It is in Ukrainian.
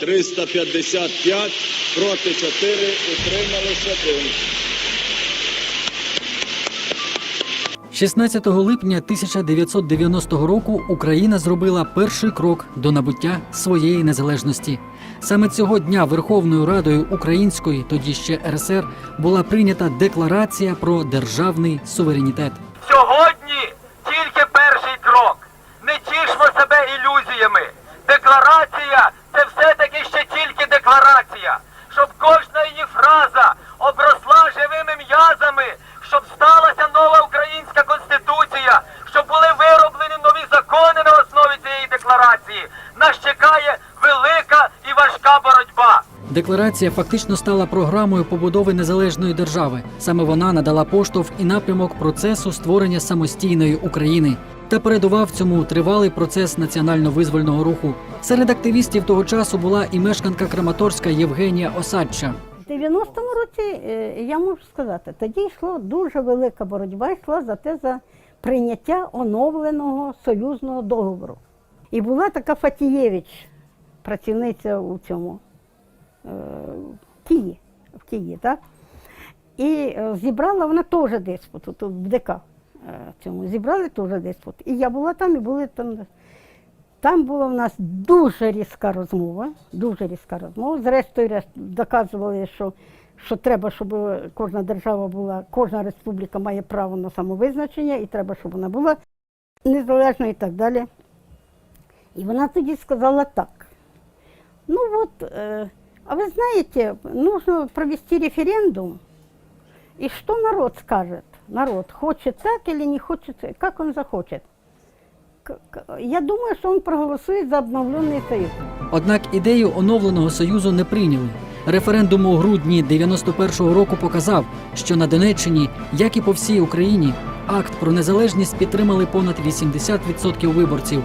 355, проти 4, утрималося 1. 16 липня 1990 року Україна зробила перший крок до набуття своєї незалежності. Саме цього дня Верховною Радою Української, тоді ще РСР, була прийнята декларація про державний суверенітет. Сьогодні тільки перший крок. Не тішмо себе ілюзіями. Декларація це все-таки ще тільки декларація. Щоб кожна її фраза обросла живими м'язами, щоб сталася нова українська конституція, щоб були вироблені нові закони на основі цієї декларації. Нас чекає велика і важка боротьба. Декларація фактично стала програмою побудови незалежної держави. Саме вона надала поштовх і напрямок процесу створення самостійної України. Та передував цьому тривалий процес національно-визвольного руху. Серед активістів того часу була і мешканка Краматорська Євгенія Осадча. В 90-му році, е, я можу сказати, тоді йшла дуже велика боротьба, йшла за те за прийняття оновленого союзного договору. І була така Фатієвич, працівниця у цьому е, в Киї, в Киї, так? І е, зібрала вона теж диспут, тут в ДК цьому, зібрали теж диспут. І я була там, і були там. Там була в нас дуже різка розмова, дуже різка розмова. Зрештою, доказували, що, що треба, щоб кожна держава була, кожна республіка має право на самовизначення, і треба, щоб вона була незалежна і так далі. І вона тоді сказала так. Ну от, э, а вы знаете, нужно провести референдум, и что народ скажет? Народ хочет так или не хочет, как он захочет. Я думаю, що він проголосує за обновлений союз. Однак ідею оновленого союзу не прийняли. Референдум у грудні 91-го року показав, що на Донеччині, як і по всій Україні, акт про незалежність підтримали понад 80% виборців.